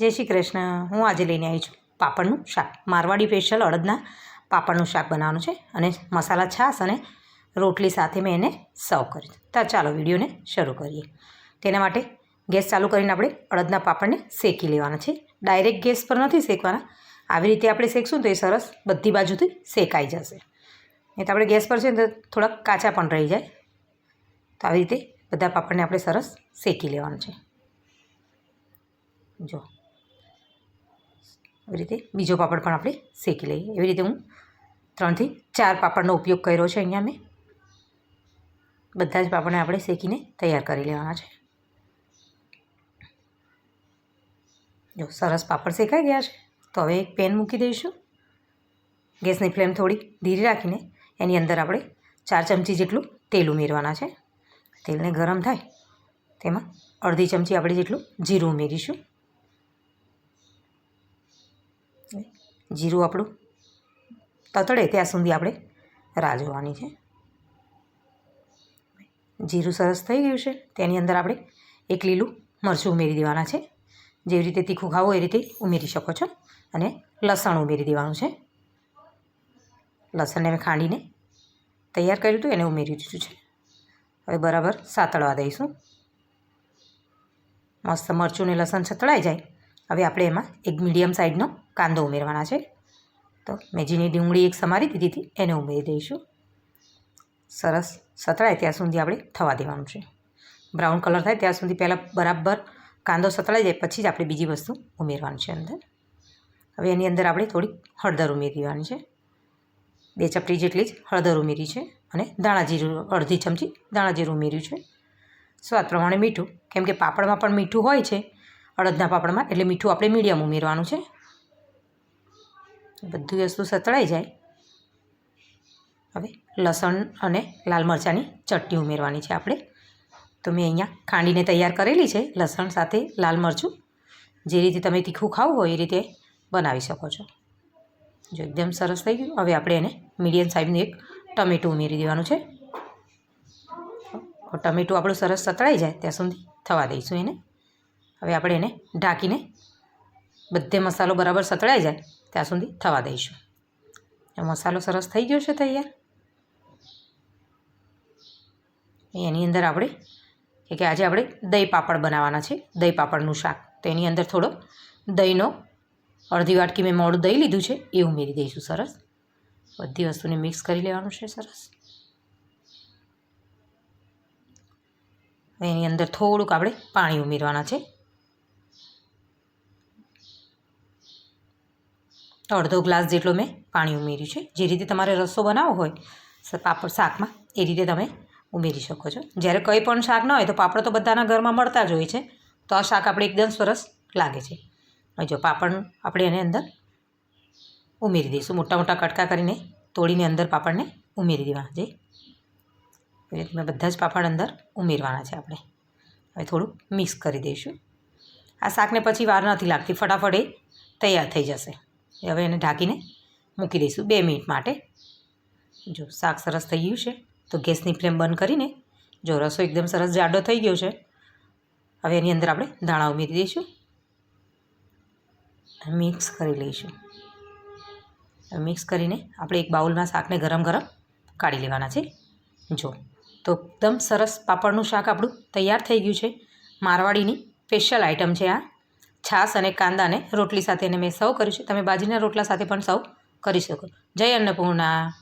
જય શ્રી કૃષ્ણ. હું આજે લઈને આવી છું પાપડનું શાક. મારવાડી સ્પેશિયલ અડદના પાપડનું શાક બનાવવાનું છે અને મસાલા છાશ અને રોટલી સાથે મેં એને સર્વ કર્યું તો ચાલો વિડીયોને શરૂ કરીએ. તેના માટે ગેસ ચાલુ કરીને આપણે અડદના પાપડને શેકી લેવાના છે. ડાયરેક્ટ ગેસ પર નથી શેકવાના. આવી રીતે આપણે શેકશું તો એ સરસ બધી બાજુથી શેકાઈ જશે. નહીં તો આપણે ગેસ પર છે તો થોડાક કાચા પણ રહી જાય. તો આવી રીતે બધા પાપડને આપણે સરસ શેકી લેવાનું છે. જો. એવી રીતે બીજો પાપડ પણ આપણે શેકી લઈએ. એવી રીતે હું ત્રણથી ચાર પાપડનો ઉપયોગ કર્યો છે અહીંયા મેં. બધા જ પાપડને આપણે શેકીને તૈયાર કરી લેવાના છે. જો સરસ પાપડ શેકાઈ ગયા છે, તો હવે એક પેન મૂકી દઈશું. ગેસની ફ્લેમ થોડી ધીરી રાખીને એની અંદર આપણે ચાર ચમચી જેટલું તેલ ઉમેરવાના છે. તેલને ગરમ થાય તેમાં અડધી ચમચી આપણે જેટલું જીરું ઉમેરીશું. જીરું આપણું તતડે ત્યાં સુધી આપણે રાહ જોવાની છે. જીરું સરસ થઈ ગયું છે. તેની અંદર આપણે એક લીલું મરચું ઉમેરી દેવાના છે. જેવી રીતે તીખું ખાવું એ રીતે ઉમેરી શકો છો અને લસણ ઉમેરી દેવાનું છે. લસણને મેં ખાંડીને તૈયાર કર્યું હતું, એને ઉમેરી દીધું છે. હવે બરાબર સાતળવા દઈશું. મસ્ત મરચું ને લસણ છતળાઈ જાય. હવે આપણે એમાં એક મીડિયમ સાઇઝનો કાંદો ઉમેરવાના છે. તો મેં જેની ડુંગળી એક સમારી દીધી હતી, એને ઉમેરી દઈશું. સરસ સતળાય ત્યાં સુધી આપણે થવા દેવાનું છે. બ્રાઉન કલર થાય ત્યાં સુધી પહેલાં બરાબર કાંદો સતળાઈ જાય, પછી જ આપણે બીજી વસ્તુ ઉમેરવાની છે અંદર. હવે એની અંદર આપણે થોડી હળદર ઉમેરી દેવાની છે. બે ચપટી જેટલી જ હળદર ઉમેરી છે અને દાણા જીરું, અડધી ચમચી દાણા જીરું ઉમેર્યું છે. સ્વાદ પ્રમાણે મીઠું, કેમ કે પાપડમાં પણ મીઠું હોય છે અડદના પાપડમાં, એટલે મીઠું આપણે મીડિયમ ઉમેરવાનું છે. બધી વસ્તુ સતળાઈ જાય. હવે લસણ અને લાલ મરચાંની ચટણી ઉમેરવાની છે આપણે. તો મેં અહીંયા ખાંડીને તૈયાર કરેલી છે લસણ સાથે લાલ મરચું. જે રીતે તમે તીખું ખાવું હોય એ રીતે બનાવી શકો છો. જો એકદમ સરસ થઈ ગયું. હવે આપણે એને મીડિયમ સાઇઝનું એક ટમેટું ઉમેરી દેવાનું છે. ટમેટું આપણું સરસ સતળાઈ જાય. ત્યાં સુધી થવા દઈશું એને. હવે આપણે એને ઢાંકીને બધે મસાલો બરાબર સતળાઈ જાય, ત્યાં સુધી થવા દઈશું. મસાલો સરસ થઈ ગયો છે તૈયાર. એની અંદર આપણે કે આજે આપણે દહીં પાપડ બનાવવાના છે, દહીં પાપડનું શાક. તો એની અંદર થોડો દહીંનો અડધી વાટકી મેં મોડું દહીં લીધું છે, એ ઉમેરી દઈશું સરસ. બધી વસ્તુને મિક્સ કરી લેવાનું છે સરસ. એની અંદર થોડુંક આપણે પાણી ઉમેરવાના છે. અડધો ગ્લાસ જેટલો મેં પાણી ઉમેર્યું છે. જે રીતે તમારે રસો બનાવવો હોય પાપડ શાકમાં, એ રીતે તમે ઉમેરી શકો છો. જ્યારે કંઈ પણ શાક ન હોય, તો પાપડ તો બધાના ઘરમાં મળતા જ હોય છે. તો આ શાક આપણે એકદમ સરસ લાગે છે. જો પાપડ આપણે એને અંદર ઉમેરી દઈશું. મોટા મોટા કટકા કરીને તોડીને અંદર પાપડને ઉમેરી દેવાના છે. એ રીતે બધા જ પાપડ અંદર ઉમેરવાના છે આપણે. હવે થોડું મિક્સ કરી દઈશું. આ શાકને પછી વાર નથી લાગતી. ફટાફટ એ તૈયાર થઈ જશે. હવે એને ઢાંકીને મૂકી દઈશું બે મિનિટ માટે. જો શાક સરસ થઈ ગયું છે, તો ગેસની ફ્લેમ બંધ કરીને જો રસો એકદમ સરસ જાડો થઈ ગયો છે, હવે એની અંદર આપણે ધાણા ઉમેરી દઈશું. મિક્સ કરી લઈશું. મિક્સ કરીને આપણે એક બાઉલમાં શાકને ગરમ ગરમ કાઢી લેવાના છે. જો, તો એકદમ સરસ પાપડનું શાક આપણું તૈયાર થઈ ગયું છે. મારવાડીની સ્પેશિયલ આઇટમ છે આ. છાશ અને કાંદાને રોટલી સાથે એને મેં સર્વ કર્યું છે. તમે બાજરીના રોટલા સાથે પણ સર્વ કરી શકો. જય અન્નપૂર્ણા.